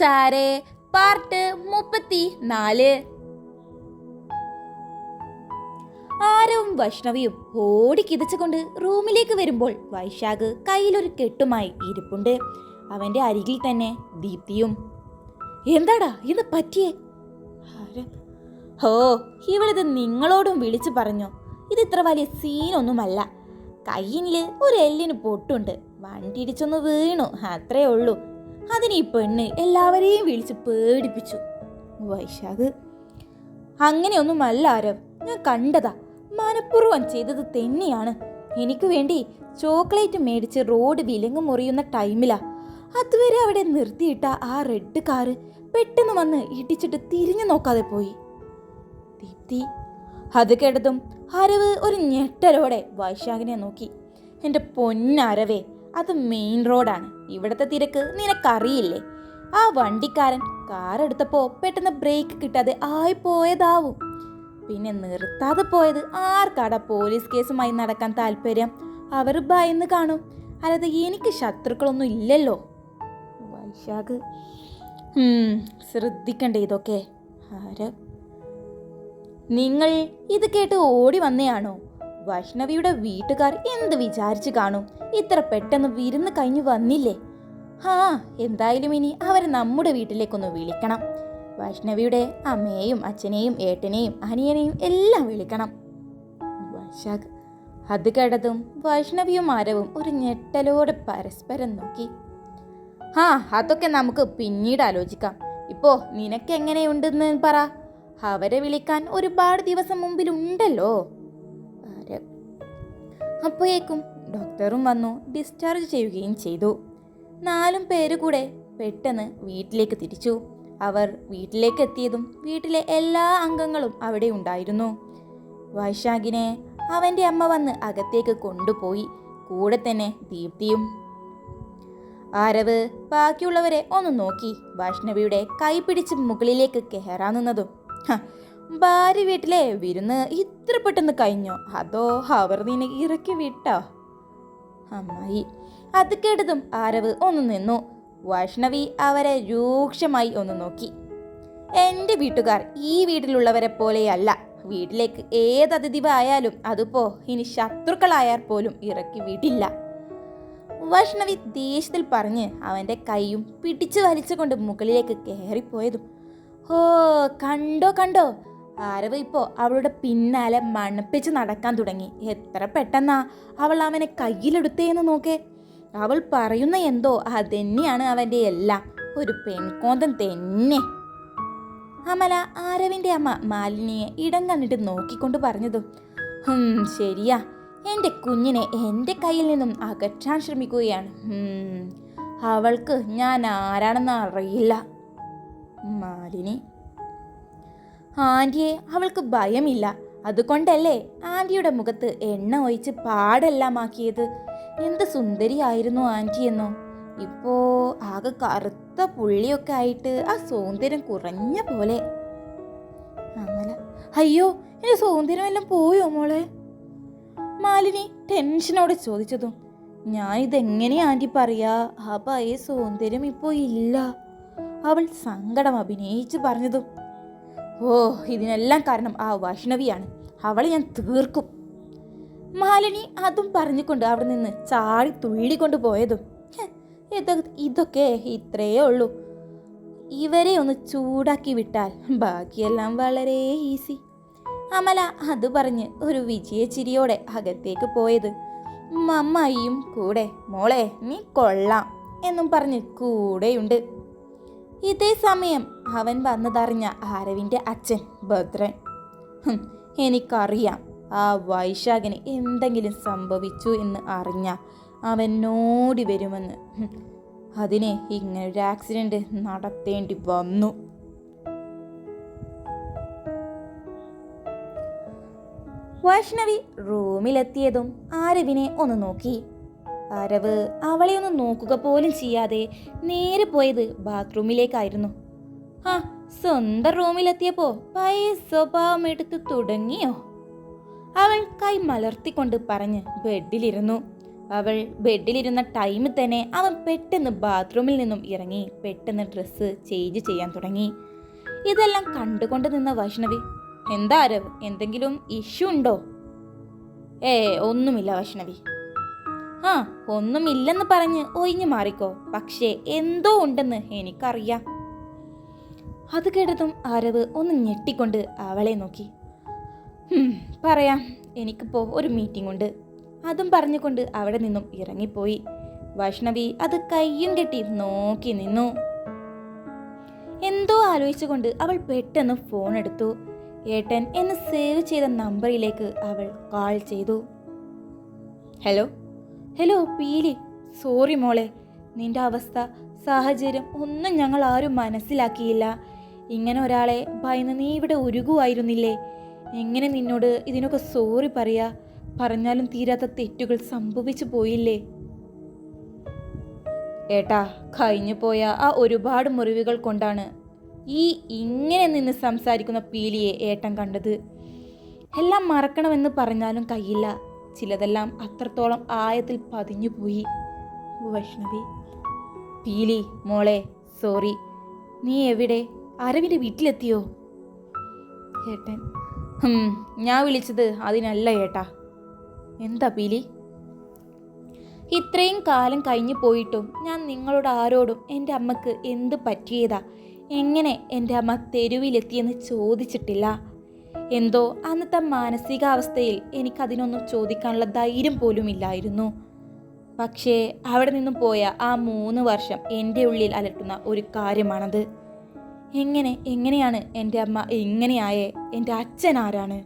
ചാരെ പാർട്ട് മുപ്പത്തി നാല് ആരവും വൈഷ്ണവിയും ഓടി കിതച്ചുകൊണ്ട് റൂമിലേക്ക് വരുമ്പോൾ വൈശാഖ് കയ്യിലൊരു കെട്ടുമായി ഇരിപ്പുണ്ട്. അവന്റെ അരികിൽ തന്നെ ദീപ്തിയും. എന്താടാ ഇന്ന് പറ്റിയേ? ഹോ ഇവളിത് നിങ്ങളോടും വിളിച്ചു പറഞ്ഞു. ഇത് ഇത്ര വലിയ സീനൊന്നുമല്ല. കയ്യിൽ ഒരു എല്ലിന് പൊട്ടുണ്ട്. വണ്ടി ഇടിച്ചൊന്ന് വീണു അത്രേ ഉള്ളൂ. അതിന് ഈ പെണ്ണ് എല്ലാവരെയും വിളിച്ച് പേടിപ്പിച്ചു. വൈശാഖ് അങ്ങനെയൊന്നും അല്ല ആരവ് ഞാൻ കണ്ടതാ. മനഃപൂർവം ചെയ്തത് തന്നെയാണ്. എനിക്ക് വേണ്ടി ചോക്ലേറ്റ് മേടിച്ച് റോഡ് വിലങ്ങ് മുറിയുന്ന ടൈമിലാ. അതുവരെ അവിടെ നിർത്തിയിട്ട ആ റെഡ് കാറ് പെട്ടെന്ന് വന്ന് ഇടിച്ചിട്ട് തിരിഞ്ഞു നോക്കാതെ പോയി. ദീപ്തി അത് കേട്ടതും അരവ് ഒരു ഞെട്ടലോടെ വൈശാഖിനെ നോക്കി. എന്റെ പൊന്നരവേ അത് മെയിൻ റോഡാണ്. ഇവിടുത്തെ തിരക്ക് നിനക്കറിയില്ലേ? ആ വണ്ടിക്കാരൻ കാർ എടുത്തപ്പോൾ പെട്ടെന്ന് ബ്രേക്ക് കിട്ടാതെ ആയി പോയതാവും പിന്നെ നിർത്താതെ പോയത് ആർക്കാടാ പോലീസ് കേസുമായി നടക്കാൻ താല്പര്യം? അവർ ഭയന്ന് കാണും. അല്ലാതെ എനിക്ക് ശത്രുക്കളൊന്നും ഇല്ലല്ലോ. വൈശാഖ് ശ്രദ്ധിക്കണ്ടേ ഇതൊക്കെ? ആര്? നിങ്ങൾ ഇത് കേട്ട് ഓടി വന്നെയാണോ? വൈഷ്ണവിയുടെ വീട്ടുകാർ എന്ത് വിചാരിച്ചു കാണും? ഇത്ര പെട്ടെന്ന് വിരുന്ന് കഴിഞ്ഞു വന്നില്ലേ? ഹാ എന്തായാലും ഇനി അവരെ നമ്മുടെ വീട്ടിലേക്കൊന്ന് വിളിക്കണം. വൈഷ്ണവിയുടെ അമ്മയെയും അച്ഛനെയും ഏട്ടനെയും അനിയനെയും എല്ലാം വിളിക്കണം. വൈശാഖ് അത് കേട്ടതും വൈഷ്ണവിയും ആരവും ഒരു ഞെട്ടലോടെ പരസ്പരം നോക്കി. ആ അതൊക്കെ നമുക്ക് പിന്നീട് ആലോചിക്കാം. ഇപ്പോ നിനക്ക് എങ്ങനെയുണ്ടെന്ന് പറ. അവരെ വിളിക്കാൻ ഒരുപാട് ദിവസം മുമ്പിലുണ്ടല്ലോ? അപ്പോഴേക്കും ഡോക്ടറും വന്നു ഡിസ്ചാർജ് ചെയ്യുകയും ചെയ്തു. നാലും പേര് കൂടെ പെട്ടെന്ന് വീട്ടിലേക്ക് തിരിച്ചു. അവർ വീട്ടിലേക്ക് എത്തിയതും വീട്ടിലെ എല്ലാ അംഗങ്ങളും അവിടെ ഉണ്ടായിരുന്നു. വൈശാഖിനെ അവന്റെ അമ്മ വന്ന് അകത്തേക്ക് കൊണ്ടുപോയി. കൂടെ തന്നെ ദീപ്തിയും. ആരവ് ബാക്കിയുള്ളവരെ ഒന്ന് നോക്കി. വൈഷ്ണവിയുടെ കൈ പിടിച്ച് മുകളിലേക്ക് കയറാൻ നിന്നതും ഭാര്യ വീട്ടിലെ വിരുന്ന് ഇത്ര പെട്ടെന്ന് കഴിഞ്ഞോ? അതോ അവർ നിന്നെ ഇറക്കി വിട്ടോ? അമ്മായി അത് കേട്ടതും ആരവ് ഒന്ന് നിന്നു. വൈഷ്ണവി അവരെ രൂക്ഷമായി ഒന്ന് നോക്കി. എന്റെ വീട്ടുകാർ ഈ വീട്ടിലുള്ളവരെ പോലെയല്ല. വീട്ടിലേക്ക് ഏത് അതിഥി ആയാലും അതിപ്പോ ഇനി ശത്രുക്കളായാൽ പോലും ഇറക്കി വിടില്ല. വൈഷ്ണവി ദേഷ്യത്തിൽ പറഞ്ഞ് അവന്റെ കൈയും പിടിച്ചു വലിച്ചുകൊണ്ട് മുകളിലേക്ക് കയറിപ്പോയതും ഓ കണ്ടോ കണ്ടോ ആരവ് ഇപ്പോൾ അവളുടെ പിന്നാലെ മണപ്പിച്ച് നടക്കാൻ തുടങ്ങി. എത്ര പെട്ടെന്നാ അവൾ അവനെ കയ്യിലെടുത്തേന്ന് നോക്കേ. അവൾ പറയുന്ന എന്തോ അതന്നെയാണ് അവന്റെ എല്ലാം. ഒരു പെൺകോന്തൻ തന്നെ. അമല ആരവിന്റെ അമ്മ മാലിനിയെ ഇടം കണ്ടിട്ട് നോക്കിക്കൊണ്ട് പറഞ്ഞതും ശരിയാ. എന്റെ കുഞ്ഞിനെ എന്റെ കയ്യിൽ നിന്നും അകറ്റാൻ ശ്രമിക്കുകയാണ്. അവൾക്ക് ഞാൻ ആരാണെന്ന് അറിയില്ല. മാലിനി ആന്റിയെ അവൾക്ക് ഭയമില്ല. അതുകൊണ്ടല്ലേ ആന്റിയുടെ മുഖത്ത് എണ്ണ ഒഴിച്ച് പാടെല്ലാം ആക്കിയത് എന്ത് സുന്ദരിയായിരുന്നു ആന്റിയെന്നോ ഇപ്പോ ആകെ കറുത്ത പുള്ളിയൊക്കെ ആയിട്ട് ആ സൗന്ദര്യം കുറഞ്ഞ പോലെ. അങ്ങനെ. അയ്യോ എന്റെ സൗന്ദര്യം എല്ലാം പോയോ മോളെ? മാലിനി ടെൻഷനോടെ ചോദിച്ചതും ഞാൻ ഇതെങ്ങനെയാ ആന്റി പറയാ? ആ ഈ സൗന്ദര്യം ഇപ്പോ ഇല്ല. അവൾ സങ്കടം അഭിനയിച്ച് പറഞ്ഞതും ഓ ഇതിനെല്ലാം കാരണം ആ വൈഷ്ണവിയാണ്. അവളെ ഞാൻ തീർക്കും. മാലിനി അതും പറഞ്ഞുകൊണ്ട് അവിടെ നിന്ന് ചാടി തുള്ളിക്കൊണ്ട് പോയതും. ഹെ, ഇത് ഇതൊക്കെ ഇത്രയേ ഉള്ളൂ. ഇവരെ ഒന്ന് ചൂടാക്കി വിട്ടാൽ ബാക്കിയെല്ലാം വളരെ ഈസി. അമല അത് പറഞ്ഞ് ഒരു വിജയച്ചിരിയോടെ അകത്തേക്ക് പോയത്. മമ്മായിയും കൂടെ മോളെ നീ കൊള്ളാം എന്നും പറഞ്ഞ് കൂടെയുണ്ട്. ഇതേ സമയം അവൻ വന്നതറിഞ്ഞ ആരവിന്റെ അച്ഛൻ ഭദ്രൻ. എനിക്കറിയാം ആ വൈശാഖിന് എന്തെങ്കിലും സംഭവിച്ചു എന്ന് അറിഞ്ഞ അവൻ ഓടി വരുമെന്ന് അതിനെ ഇങ്ങനൊരു ആക്സിഡന്റ് നടത്തേണ്ടി വന്നു. വൈഷ്ണവി റൂമിലെത്തിയതും ആരവിനെ ഒന്ന് നോക്കി. ആരവ് അവളെ ഒന്ന് നോക്കുക പോലും ചെയ്യാതെ നേരെ പോയത് ബാത്റൂമിലേക്കായിരുന്നു. ആ സ്വന്തം റൂമിലെത്തിയപ്പോ പഴയ സ്വഭാവം എടുത്ത് തുടങ്ങിയോ? അവൾ കൈ മലർത്തിക്കൊണ്ട് പറഞ്ഞ് ബെഡിലിരുന്നു. അവൾ ബെഡിലിരുന്ന ടൈമിൽ തന്നെ അവൻ പെട്ടെന്ന് ബാത്റൂമിൽ നിന്നും ഇറങ്ങി പെട്ടെന്ന് ഡ്രസ്സ് ചേഞ്ച് ചെയ്യാൻ തുടങ്ങി. ഇതെല്ലാം കണ്ടുകൊണ്ട് നിന്ന വൈഷ്ണവി എന്താ അരവ് എന്തെങ്കിലും ഇഷ്യൂ ഉണ്ടോ? ഏ ഒന്നുമില്ല വൈഷ്ണവി. ആ ഒന്നുമില്ലെന്ന് പറഞ്ഞ് ഒഴിഞ്ഞു മാറിക്കോ. പക്ഷേ എന്തോ ഉണ്ടെന്ന് എനിക്കറിയാം. അത് കേട്ടതും അരവ് ഒന്ന് ഞെട്ടിക്കൊണ്ട് അവളെ നോക്കി. "ഹും, പറയാം. എനിക്കിപ്പോൾ ഒരു മീറ്റിംഗ് ഉണ്ട്. അതും പറഞ്ഞുകൊണ്ട് അവിടെ നിന്നും ഇറങ്ങിപ്പോയി. വൈഷ്ണവി അത് കയ്യും കെട്ടി നോക്കി നിന്നു. എന്തോ ആലോചിച്ചുകൊണ്ട് അവൾ പെട്ടെന്ന് ഫോൺ എടുത്തു. ഏട്ടൻ എന്ന് സേവ് ചെയ്ത നമ്പറിലേക്ക് അവൾ കാൾ ചെയ്തു. ഹലോ ഹലോ പീലി. സോറി മോളെ. നിന്റെ അവസ്ഥ സാഹചര്യം ഒന്നും ഞങ്ങൾ ആരും മനസ്സിലാക്കിയില്ല. ഇങ്ങനെ ഒരാളെ ഭയന്ന് നീ ഇവിടെ ഉരുകുമായിരുന്നില്ലേ എങ്ങനെ നിന്നോട് ഇതിനൊക്കെ സോറി പറയാ? പറഞ്ഞാലും തീരാത്ത തെറ്റുകൾ സംഭവിച്ചു പോയില്ലേ? ഏട്ടാ കഴിഞ്ഞു പോയ ആ ഒരുപാട് മുറിവുകൾ കൊണ്ടാണ് ഈ ഇങ്ങനെ നിന്ന് സംസാരിക്കുന്ന പീലിയെ ഏട്ടൻ കണ്ടത്. എല്ലാം മറക്കണമെന്ന് പറഞ്ഞാലും കഴിയില്ല ചിലതെല്ലാം അത്രത്തോളം ആയത്തിൽ പതിഞ്ഞു പോയി. വൈഷ്ണവി പീലി മോളെ സോറി നീ എവിടെ? അരവിന്റെ വീട്ടിലെത്തിയോ? ഏട്ടൻ ഞാൻ വിളിച്ചത് അതിനല്ല ഏട്ടാ. എന്താ പീലി? ഇത്രയും കാലം കഴിഞ്ഞു പോയിട്ടും ഞാൻ നിങ്ങളോട് ആരോടും എന്റെ അമ്മയ്ക്ക് എന്ത് പറ്റിയതാ? എങ്ങനെ എന്റെ അമ്മ തെരുവിലെത്തിയെന്ന് ചോദിച്ചിട്ടില്ല? എന്തോ അന്നത്തെ മാനസികാവസ്ഥയിൽ എനിക്കതിനൊന്നും ചോദിക്കാനുള്ള ധൈര്യം പോലും ഇല്ലായിരുന്നു. പക്ഷേ അവിടെ നിന്നും പോയ ആ മൂന്ന് വർഷം എന്റെ ഉള്ളിൽ അലട്ടുന്ന ഒരു കാര്യമാണത്. എങ്ങനെ എങ്ങനെയാണ് എന്റെ അമ്മ എങ്ങനെയായേ എന്റെ അച്ഛൻ ആരാണ്?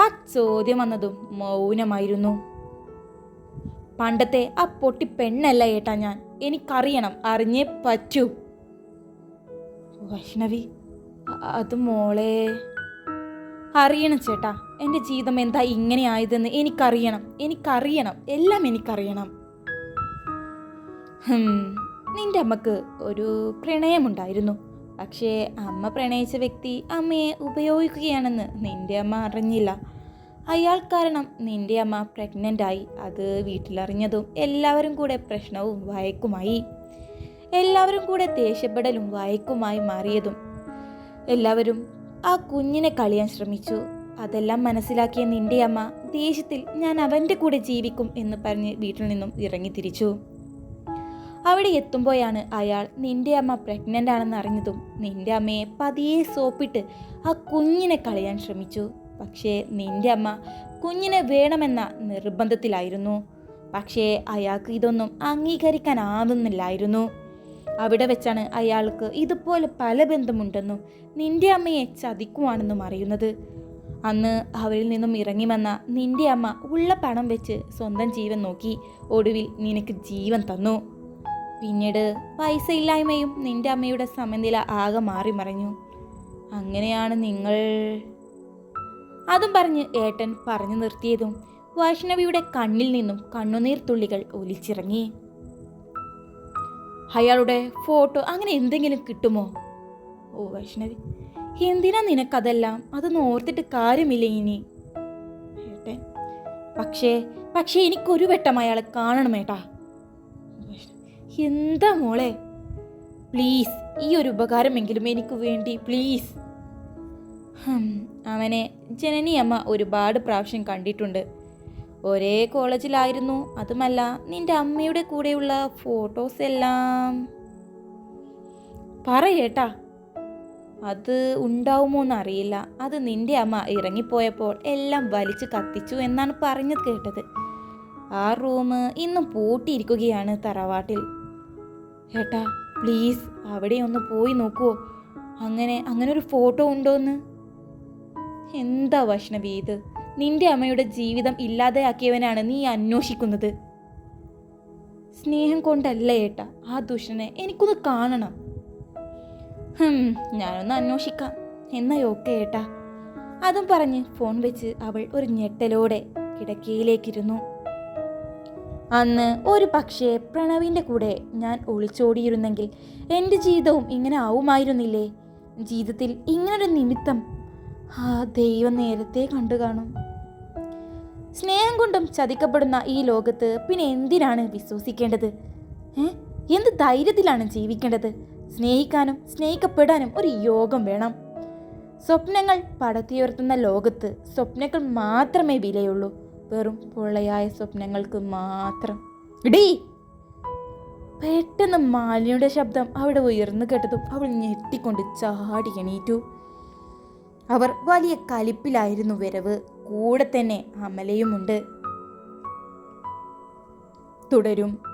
ആ ചോദ്യം വന്നതും മൗനമായിരുന്നു. പണ്ടത്തെ ആ പൊട്ടി പെണ്ണല്ല ഏട്ടാ ഞാൻ. എനിക്കറിയണം അറിഞ്ഞേ പറ്റൂ. വൈഷ്ണവി അത് മോളെ. അറിയണം ചേട്ടാ എന്റെ ജീവിതം എന്താ ഇങ്ങനെ ആയതെന്ന് എനിക്കറിയണം എനിക്കറിയണം എല്ലാം എനിക്കറിയണം. നിന്റെ അമ്മയ്ക്ക് ഒരു പ്രണയമുണ്ടായിരുന്നു. പക്ഷേ അമ്മ പ്രണയിച്ച വ്യക്തി അമ്മയെ ഉപയോഗിക്കുകയാണെന്ന് നിന്റെ അമ്മ അറിഞ്ഞില്ല. അയാൾ കാരണം നിന്റെ അമ്മ പ്രഗ്നന്റ് ആയി അത് വീട്ടിലറിഞ്ഞതും എല്ലാവരും കൂടെ പ്രശ്നവും വയക്കുമായി എല്ലാവരും കൂടെ ദേഷ്യപ്പെടലും വയക്കുമായി മാറിയതും എല്ലാവരും ആ കുഞ്ഞിനെ കളിയാൻ ശ്രമിച്ചു. അതെല്ലാം മനസ്സിലാക്കിയ നിന്റെ അമ്മ ദേഷ്യത്തിൽ ഞാൻ അവന്റെ കൂടെ ജീവിക്കും എന്ന് പറഞ്ഞ് വീട്ടിൽ നിന്നും ഇറങ്ങി തിരിച്ചു. അവിടെ എത്തുമ്പോഴാണ് അയാൾ നിന്റെ അമ്മ പ്രഗ്നന്റ് ആണെന്ന് അറിഞ്ഞതും നിന്റെ അമ്മയെ പതിയെ സോപ്പിട്ട് ആ കുഞ്ഞിനെ കളയാൻ ശ്രമിച്ചു. പക്ഷേ നിന്റെ അമ്മ കുഞ്ഞിനെ വേണമെന്ന നിർബന്ധത്തിലായിരുന്നു. പക്ഷേ അയാൾക്ക് ഇതൊന്നും അംഗീകരിക്കാനാവുന്നില്ലായിരുന്നു. അവിടെ വെച്ചാണ് അയാൾക്ക് ഇതുപോലെ പല ബന്ധമുണ്ടെന്നും നിന്റെ അമ്മയെ ചതിക്കുവാണെന്നും അറിയുന്നത്. അന്ന് അവരിൽ നിന്നും ഇറങ്ങി വന്ന നിന്റെ അമ്മ ഉള്ള പണം വെച്ച് സ്വന്തം ജീവൻ നോക്കി ഒടുവിൽ നിനക്ക് ജീവൻ തന്നു. പിന്നീട് പൈസ ഇല്ലായ്മയും നിന്റെ അമ്മയുടെ സമനില ആകെ മാറി മറിഞ്ഞു. അങ്ങനെയാണ് നിങ്ങൾ? അതും പറഞ്ഞ് ഏട്ടൻ പറഞ്ഞു നിർത്തിയതും വൈഷ്ണവിയുടെ കണ്ണിൽ നിന്നും കണ്ണുനീർ തുള്ളികൾ ഒലിച്ചിറങ്ങി. അയാളുടെ ഫോട്ടോ അങ്ങനെ എന്തെങ്കിലും കിട്ടുമോ? ഓ വൈഷ്ണവി എന്തിനാ നിനക്കതെല്ലാം? അതൊന്നും ഓർത്തിട്ട് കാര്യമില്ല ഇനി. ഏട്ടൻ പക്ഷേ പക്ഷേ എനിക്കൊരു വെട്ടം അയാളെ കാണണം ഏട്ടാ. എന്താ മോളെ? പ്ലീസ് ഈ ഒരു ഉപകാരമെങ്കിലും എനിക്ക് വേണ്ടി പ്ലീസ്. അവനെ ജനനി അമ്മ ഒരുപാട് പ്രാവശ്യം കണ്ടിട്ടുണ്ട്. ഒരേ കോളേജിലായിരുന്നു. അതുമല്ല നിന്റെ അമ്മയുടെ കൂടെയുള്ള ഫോട്ടോസ് എല്ലാം. പറയേട്ടാ അത് ഉണ്ടാവുമോ എന്നറിയില്ല. അത് നിന്റെ അമ്മ ഇറങ്ങിപ്പോയപ്പോൾ എല്ലാം വലിച്ചു കത്തിച്ചു എന്നാണ് പറഞ്ഞത് കേട്ടത്. ആ റൂം ഇന്നും പൂട്ടിയിരിക്കുകയാണ് തറവാട്ടിൽ. ഏട്ടാ പ്ലീസ് അവിടെ ഒന്ന് പോയി നോക്കുവോ? അങ്ങനെ അങ്ങനെ ഒരു ഫോട്ടോ ഉണ്ടോന്ന്? എന്താ വൈഷ്ണവി ഇത്? നിന്റെ അമ്മയുടെ ജീവിതം ഇല്ലാതെയാക്കിയവനാണ് നീ അന്വേഷിക്കുന്നത്. സ്നേഹം കൊണ്ടല്ല ഏട്ട ആ ദുഷ്ടനെ എനിക്കൊന്ന് കാണണം. ഞാനൊന്ന് അന്വേഷിക്കാം. എന്നാ ഓക്കെ ഏട്ടാ. അതും പറഞ്ഞ് ഫോൺ വെച്ച് അവൾ ഒരു ഞെട്ടലോടെ കിടക്കയിലേക്കിരുന്നു. അന്ന് ഒരു പക്ഷേ പ്രണവിന്റെ കൂടെ ഞാൻ ഒളിച്ചോടിയിരുന്നെങ്കിൽ എന്റെ ജീവിതവും ഇങ്ങനെ ആവുമായിരുന്നില്ലേ? ജീവിതത്തിൽ ഇങ്ങനൊരു നിമിത്തം ആ ദൈവം നേരത്തെ കണ്ടു കാണും. സ്നേഹം കൊണ്ടും ചതിക്കപ്പെടുന്ന ഈ ലോകത്ത് പിന്നെ എന്തിനാണ് വിശ്വസിക്കേണ്ടത്? ഏ? എന്ത് ധൈര്യത്തിലാണ് ജീവിക്കേണ്ടത്? സ്നേഹിക്കാനും സ്നേഹിക്കപ്പെടാനും ഒരു യോഗം വേണം. സ്വപ്നങ്ങൾ പടത്തിയുയർത്തുന്ന ലോകത്ത് സ്വപ്നങ്ങൾ മാത്രമേ വിലയുള്ളൂ. വെറും പൊള്ളയായ സ്വപ്നങ്ങൾക്ക് മാത്രം. ഇടീ! പെട്ടെന്ന് മാലിനിയുടെ ശബ്ദം അവിടെ ഉയർന്നു കേട്ടതും അവൾ ഞെട്ടിക്കൊണ്ട് ചാടി എണീറ്റു. അവർ വലിയ കലിപ്പിലായിരുന്നു വരവ്. കൂടെ തന്നെ അമലയുമുണ്ട്. തുടരും.